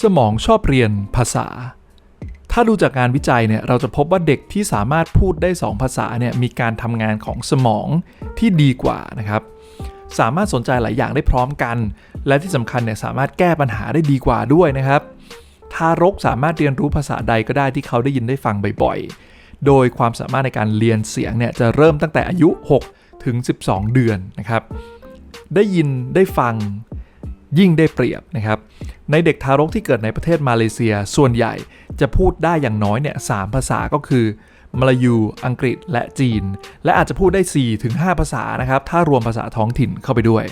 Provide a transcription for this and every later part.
สมองชอบเรียนภาษา ถ้าดูจากงานวิจัยเนี่ยเราจะพบว่าเด็กที่สามารถพูดได้ 2 ภาษาเนี่ยมีการทำงานของสมองที่ดีกว่านะครับ สามารถสนใจหลายอย่างได้พร้อมกัน และที่สำคัญเนี่ยสามารถแก้ปัญหาได้ดีกว่าด้วยนะครับ ทารกสามารถเรียนรู้ภาษาใดก็ได้ที่เขาได้ยินได้ฟังบ่อยๆ โดยความสามารถในการเรียนเสียงเนี่ยจะเริ่มตั้งแต่อายุ 6 ถึง 12 เดือนนะครับ ได้ยินได้ฟัง ยิ่งได้เปรียบนะครับ ในเด็กทารกที่เกิดในประเทศมาเลเซีย ส่วนใหญ่จะพูดได้อย่างน้อยเนี่ยสภาษาก็คือมลายู อังกฤษ และจีน และอาจจะพูดได้ 4-5 ภาษานะครับ ถ้ารวมภาษาท้องถิ่นเข้าไปด้วย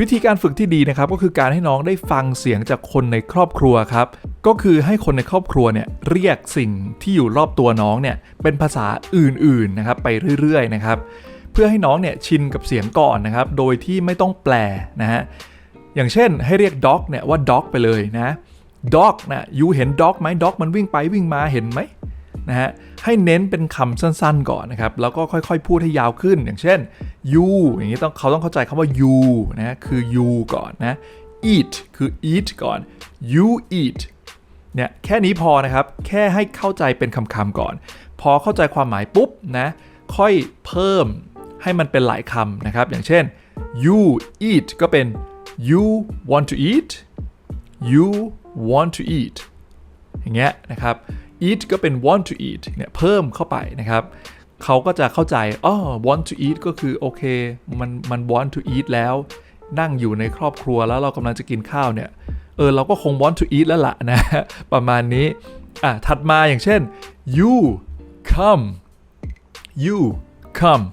วิธีการฝึกที่ดีนะครับ ก็คือการให้น้องได้ฟังเสียงจากคนในครอบครัวครับ ก็คือให้คนในครอบครัวเนี่ยเรียกสิ่งที่อยู่รอบตัวน้องเนี่ยเป็นภาษาอื่นๆนะครับไปเรื่อยๆนะครับ เพื่อให้น้องเนี่ยชินกับเสียงก่อนนะครับ โดยที่ไม่ต้องแปลนะฮะ อย่างเช่นให้เรียก dog เนี่ยว่า dog ไปเลยนะ dog นะยูเห็น dog ไหม dog มันวิ่งไปวิ่งมาเห็นไหมนะฮะให้เน้นเป็นคำสั้นๆก่อนนะครับ แล้วก็ค่อยๆ พูดให้ยาวขึ้น อย่างเช่น you อย่างนี้ต้องเขาต้องเข้าใจคำว่า you นะคือ you ก่อนนะ eat คือ eat ก่อน you eat เนี่ยแค่นี้พอนะครับ แค่ให้เข้าใจเป็นคำๆก่อน พอเข้าใจความหมายปุ๊บนะค่อยเพิ่มให้มันเป็นหลายคำนะครับ อย่างเช่น you eat ก็เป็น you want to eat you want to eat อย่างเงี้ยนะครับ eat ก็เป็น want to eat เนี่ยเพิ่มเข้าไปนะครับเขาก็จะเข้าใจอ๋อ want to eat ก็คือโอเคมันมัน want to eat แล้ว นั่งอยู่ในครอบครัวแล้วเรากำลังจะกินข้าวเนี่ย เออเราก็คง want to eat แล้วล่ะนะ ประมาณนี้ อะ ถัดมาอย่างเช่น you come you come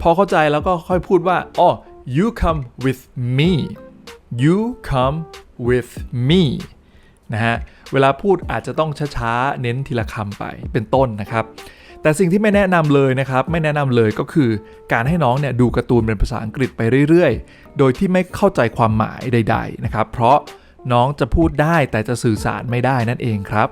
พอเข้าใจแล้วก็ค่อยพูดว่าอ๋อ you come with me you come with me นะฮะ เวลาพูดอาจจะต้องช้าๆ เน้นทีละคำไปเป็นต้นนะครับ แต่สิ่งที่ไม่แนะนำเลยนะครับ ไม่แนะนำเลยก็คือการให้น้องเนี่ยดูการ์ตูนเป็นภาษาอังกฤษไปเรื่อยๆ โดยที่ไม่เข้าใจความหมายใด ๆ นะครับ เพราะน้องจะพูดได้แต่จะสื่อสารไม่ได้นั่นเองครับ